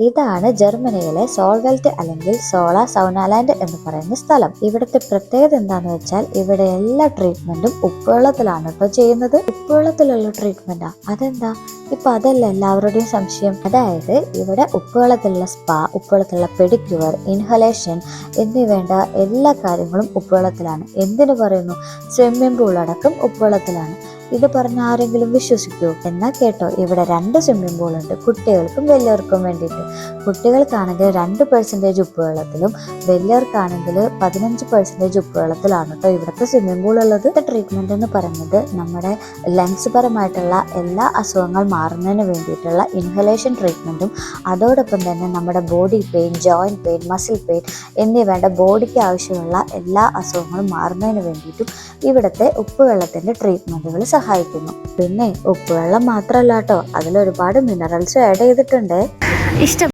ഇതാണ് ജർമ്മനിയിലെ സോൾവെൽറ്റ് അല്ലെങ്കിൽ സോള സൗനാലാൻഡ് എന്ന് പറയുന്ന സ്ഥലം. ഇവിടുത്തെ പ്രത്യേകത എന്താന്ന് വെച്ചാൽ ഇവിടെ എല്ലാ ട്രീറ്റ്മെന്റും ഉപ്പുവെള്ളത്തിലാണ് കേട്ടോ ചെയ്യുന്നത്. ഉപ്പുവെള്ളത്തിലുള്ള ട്രീറ്റ്മെന്റാ. അതെന്താ? ഇപ്പൊ അതല്ല എല്ലാവരുടെയും സംശയം. അതായത് ഇവിടെ ഉപ്പുവെള്ളത്തിലുള്ള സ്പാ ഉപ്പുവെള്ളത്തിലുള്ള പെഡിക്യൂർ ഇൻഹലേഷൻ എന്നീ വേണ്ട എല്ലാ കാര്യങ്ങളും ഉപ്പുവെള്ളത്തിലാണ്. എന്തിനു പറയുന്നു? സ്വിമ്മിംഗ് പൂൾ അടക്കം ഉപ്പുവെള്ളത്തിലാണ്. ഇത് പറഞ്ഞ ആരെങ്കിലും വിശ്വസിക്കൂ. എന്നാ കേട്ടോ ഇവിടെ രണ്ട് സ്വിമ്മിംഗ് പൂൾ ഉണ്ട്. കുട്ടികൾക്കും വലിയവർക്കും വേണ്ടിയിട്ട്. കുട്ടികൾക്കാണെങ്കിൽ രണ്ട് പെർസെന്റേജ് ഉപ്പ് വെള്ളത്തിലും വലിയവർക്കാണെങ്കിൽ പതിനഞ്ച് പെർസെന്റേജ് ഉപ്പ് വെള്ളത്തിലാണ് കേട്ടോ ഇവിടുത്തെ സ്വിമ്മിംഗ് പൂൾ ഉള്ളത്. ട്രീറ്റ്മെന്റ് എന്ന് പറയുന്നത് നമ്മുടെ ലങ്സ് പരമായിട്ടുള്ള എല്ലാ അസുഖങ്ങൾ മാറുന്നതിന് വേണ്ടിയിട്ടുള്ള ഇൻഹലേഷൻ ട്രീറ്റ്മെന്റും അതോടൊപ്പം തന്നെ നമ്മുടെ body pain joint pain muscle pain എന്നീ വേണ്ട ബോഡിക്ക് ആവശ്യമുള്ള എല്ലാ അസുഖങ്ങളും മാറുന്നതിന് വേണ്ടിയിട്ടും ഇവിടുത്തെ ഉപ്പ് വെള്ളത്തിന്റെ ട്രീറ്റ്മെന്റുകൾ സഹായിക്കുന്നു. പിന്നെ ഉപ്പുവെള്ളം മാത്രമല്ല കേട്ടോ അതിൽ ഒരുപാട് മിനറൽസ് ആഡ് ചെയ്തിട്ടുണ്ട്. ഇഷ്ടം